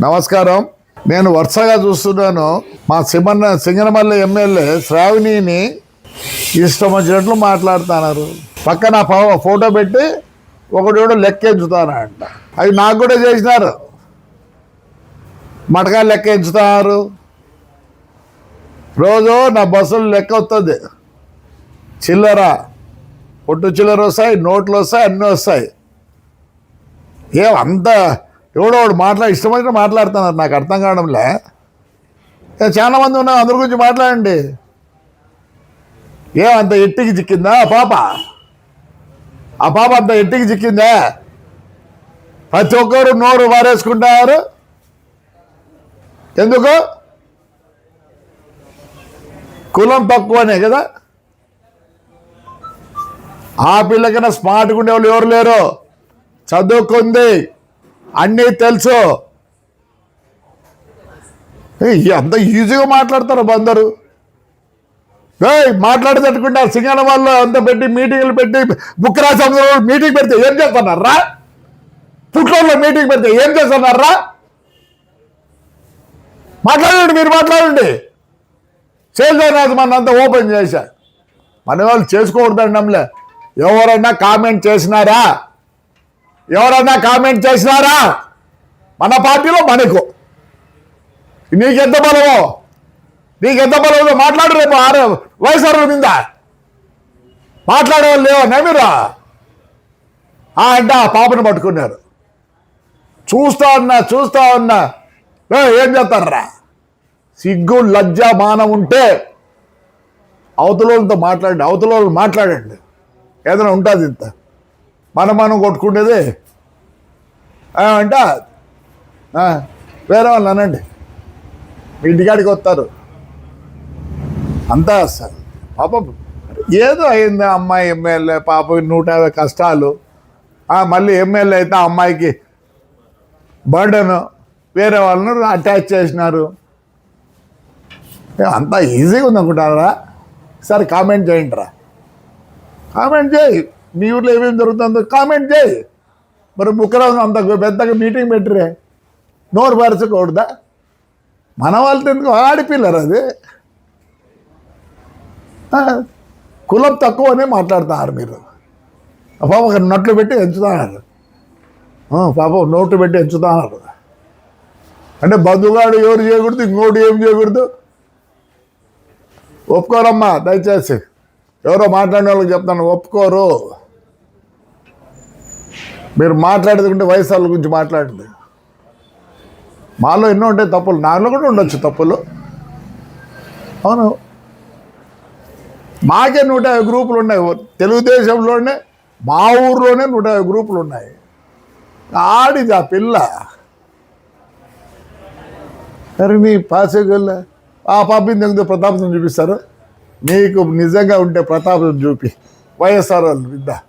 నమస్కారం. నేను వరుసగా చూస్తున్నాను. మా సింగన సింగనమల్లి ఎమ్మెల్యే శ్రావణిని ఇష్టం వచ్చినట్లు మాట్లాడుతున్నారు. పక్కన ఫోటో పెట్టి ఒకటి కూడా లెక్కించుతానంట. అవి నాకు కూడా చేసినారు. మటకా లెక్క రోజు నా బస్సులు లెక్క వస్తుంది చిల్లర పొట్టు చిల్లర వస్తాయి నోట్లు వస్తాయి అన్నీ వస్తాయి. ఏమంతా ఎవడో వాడు మాట్లా ఇష్టమైన మాట్లాడుతున్నారు నాకు అర్థం కావడంలే. చాలా మంది ఉన్నారు. అందరి గురించి మాట్లాడండి. ఏం అంత ఎట్టికి చిక్కిందా? ఆ పాప? ఆ పాప అంత ఎట్టికి చిక్కిందా? ప్రతి ఒక్కరు నోరు వారేసుకుంటారు. ఎందుకు? కులం తక్కువనే కదా. ఆ పిల్లకైనా స్మార్ట్గా ఉండేవాళ్ళు ఎవరు లేరు? చదువుకుంది. అన్నీ తెలుసు. అంత ఈజీగా మాట్లాడతారు అందరు ఏయ్ మాట్లాడేటట్టుకుంటే ఆ సింగాల వాళ్ళు అంత పెట్టి మీటింగ్లు పెట్టి బుక్రా అందరూ మీటింగ్ పెడితే ఏం చేస్తున్నారా పుట్లలో మీటింగ్ పెడితే ఏం చేస్తున్నారా మాట్లాడండి మీరు మాట్లాడండి. చేసేనాథ్ మన అంతా ఓపెన్ చేశా. మన వాళ్ళు చేసుకోకూడదండి నమ్మలే. ఎవరైనా కామెంట్ చేసినారా? ఎవరన్నా కామెంట్ చేసినారా? మన పార్టీలో మనకు. నీకెంత బలమో? నీకెంత బలమో? మాట్లాడు రేపు ఆరు వయసు మీద. మాట్లాడే వాళ్ళు లేవన్నా మీరు ఆ అంటే ఆ పాపను పట్టుకున్నారు. చూస్తా ఉన్నా చూస్తా ఉన్నా. ఏం చేస్తారా? సిగ్గు లజ్జ మానం ఉంటే అవతలతో మాట్లాడండి అవతల మాట్లాడండి. ఏదైనా ఉంటుంది ఇంత. మనం మనం కొట్టుకునేది ఆ, వేరే వాళ్ళు అనండి. మీ ఇంటికాడికి వస్తారు. అంతా వస్తారు పాపం ఏదో అయింది అమ్మాయి ఎమ్మెల్యే పాప నూట యాభై కష్టాలు. మళ్ళీ ఎమ్మెల్యే అయితే ఆ అమ్మాయికి బర్డను వేరే వాళ్ళను అటాచ్ చేసినారు. అంతా ఈజీగా ఉంది అనుకుంటారా సరే కామెంట్ చేయండి రా కామెంట్ చేయి. మీ ఊర్లో ఏమేమి జరుగుతుందో కామెంట్ చేయి. మరి ముక్కరాజు అంత పెద్దగా మీటింగ్ పెట్టిరే. నోరు పరచకూడదా మన వాళ్ళతో ఎందుకు? ఆడిపిల్లరు అది? కులం తక్కువనే మాట్లాడుతున్నారు మీరు. పాప నోట్లు పెట్టి ఎంచుతున్నారు. ఆ, పాప నోట్లు పెట్టి ఎంచుతున్నారు. అంటే బంధుగాడు ఎవరు చేయకూడదు ఇంకోటి ఏం చేయకూడదు? ఒప్పుకోరమ్మా దయచేసి. ఎవరో మాట్లాడిన వాళ్ళకి చెప్తాను ఒప్పుకోరు. మీరు మాట్లాడేది వయసు వాళ్ళ గురించి మాట్లాడింది మాలో ఎన్నో ఉంటాయి తప్పులు. నాలో కూడా ఉండొచ్చు తప్పులు. అవును. మాకే నూట యాభై గ్రూపులు ఉన్నాయి. తెలుగుదేశంలోనే మా ఊర్లోనే నూట యాభై గ్రూపులు ఉన్నాయి. ఆడిది ఆ పిల్ల. మరి నీ పాసేగల్ల ఆ పాపింది ఎందుకు ప్రతాపం చూపిస్తారు? నీకు నిజంగా ఉంటే ప్రతాపం చూపి. వైఎస్ఆర్ వాళ్ళు విద్దా.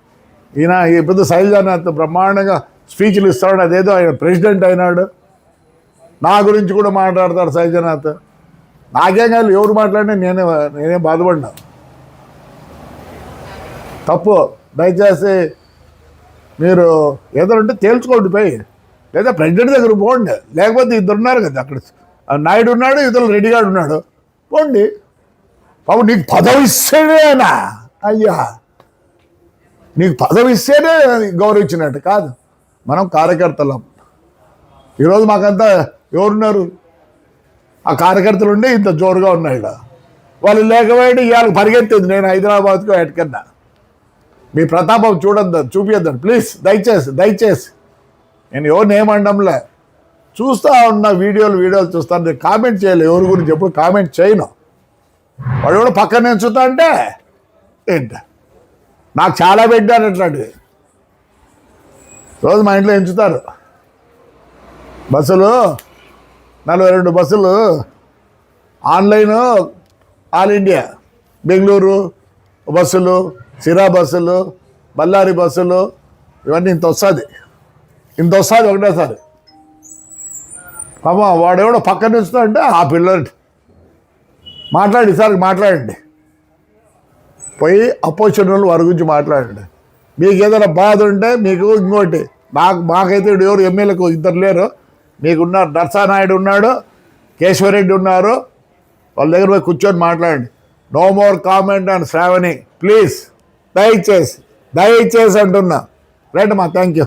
ఈయన ఈ పెద్ద శైలజానాథ్ బ్రహ్మాండంగా స్పీచ్లు ఇస్తాడు. అదేదో ఆయన ప్రెసిడెంట్ అయినాడు. నా గురించి కూడా మాట్లాడతాడు శైలజానాథ్. నాకేం కాదు ఎవరు మాట్లాడినా నేనే నేనే బాధపడినా. తప్పు. దయచేసి మీరు ఏదో ఉంటే తేల్చుకోండి పోయి. లేదా ప్రెసిడెంట్ దగ్గర పోండి. లేకపోతే ఇద్దరు ఉన్నారు కదా అక్కడ. నాయుడు ఉన్నాడు ఇద్దరు రెడ్డి ఉన్నాడు. పోండి. పాపం నీకు పదవి అయ్యా. నీకు పదవి ఇస్తేనే గౌరవించినట్టు కాదు. మనం కార్యకర్తలం. ఈరోజు మాకంతా ఎవరున్నారు? ఆ కార్యకర్తలు ఉండి ఇంత జోరుగా ఉన్నాయి ఈడ. వాళ్ళు లేకపోయాడు ఇవాళ పరిగెత్తేది నేను హైదరాబాద్కు ఎటుకన్నా మీ ప్రతాపం చూడద్దు చూపించద్దు ప్లీజ్ దయచేసి దయచేసి. నేను ఎవరు నేమండంలే చూస్తా ఉన్న వీడియోలు వీడియోలు చూస్తాను నేను కామెంట్ చేయలే. ఎవరి గురించి ఎప్పుడు కామెంట్ చేయను. వాడు కూడా పక్కన ఎంచుతా అంటే ఏంటి? నాకు చాలా పెట్టారు అట్లాంటి రోజు మా ఇంట్లో ఎంచుతారు. బస్సులు నలభై రెండు బస్సులు ఆన్లైన్ ఆల్ ఇండియా. బెంగళూరు బస్సులు సిరా బస్సులు బళ్ళారి బస్సులు ఇవన్నీ ఇంత వస్తుంది. ఇంత వస్తుంది ఒకటేసారి. పాపం వాడెవడో పక్కన నుంచుతా అంటే ఆ పిల్లలు మాట్లాడి సార్ మాట్లాడండి. పోయి అపోజిషన్ వారి గురించి మాట్లాడండి. మీకు ఏదైనా బాధ ఉంటే మీకు ఇంకోటి. నాకు మాకైతే ఇప్పుడు ఎవరు ఎమ్మెల్యేకు ఇద్దరు లేరు. మీకున్నారు నరసానాయుడు ఉన్నాడు కేశవరెడ్డి ఉన్నారు. వాళ్ళ దగ్గర పోయి కూర్చొని మాట్లాడండి. No more comment and Shravani. Please దయచేసి దయచేసి అంటున్నా. రైట్ అమ్మా థ్యాంక్ యూ